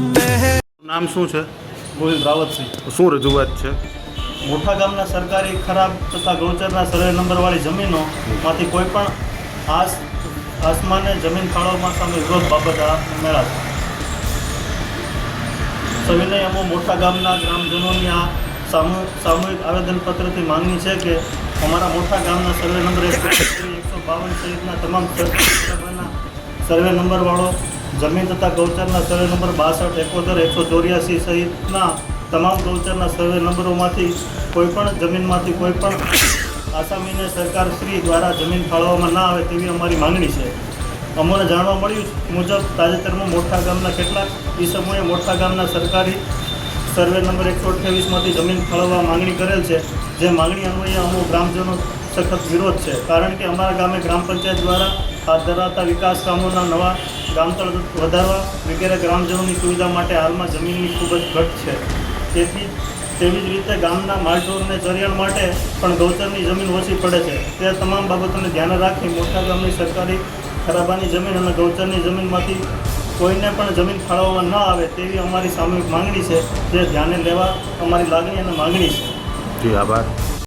નામ શું છે? ગોવિંદ રાવતસિંહ. શું રજૂઆત છે? મોટા ગામના સરકારી ખરાબ તથા ગૌચરના સર્વે નંબરવાળી જમીનોમાંથી કોઈ પણ આસ આસમાને જમીન ફાળવવા સામે વિરોધ બાબત મેળા છે સવિનય અમો મોટા ગામના ગ્રામજનોની આ સામૂ સામૂહિક આવેદનપત્રથી માંગણી છે કે અમારા મોટા ગામના સર્વે નંબર એકસો બાવન સહિતના તમામ સર્વે નંબરવાળો જમીન તથા ગૌચરના સર્વે નંબર બાસઠ, એકોતેર, એકસો ચોર્યાસી સહિતના તમામ ગૌચરના સર્વે નંબરોમાંથી કોઈપણ જમીનમાંથી કોઈ પણ આસામીને સરકાર શ્રી દ્વારા જમીન ફાળવવામાં ના આવે તેવી અમારી માંગણી છે. અમને જાણવા મળ્યું મુજબ તાજેતરમાં મોટા ગામના કેટલાક ઈસમોએ મોટા ગામના સરકારી સર્વે નંબર એકસો અઠ્યાવીસમાંથી જમીન ફાળવવા માંગણી કરેલ છે. જે માંગણી અન્વયે અમુક ગ્રામજનો સખત વિરોધ છે. કારણ કે અમારા ગામે ગ્રામ પંચાયત દ્વારા હાથ ધરાતા વિકાસ કામોના નવા ગામતળ વધારવા વગેરે ગ્રામજનોની સુવિધા માટે હાલમાં જમીનની ખૂબ જ ઘટ છે. તેથી તેવી જ રીતે ગામના માલઢોરને ચરિયાણ માટે પણ ગૌચરની જમીન ઓછી પડે છે. તે તમામ બાબતોને ધ્યાને રાખી મોટા ગામની સરકારી ખરાબાની જમીન અને ગૌચરની જમીનમાંથી કોઈને પણ જમીન ફાળવવામાં ન આવે તેવી અમારી સામૂહિક માંગણી છે. જે ધ્યાને લેવા અમારી લાગણી અને માંગણી છે. જી, આભાર.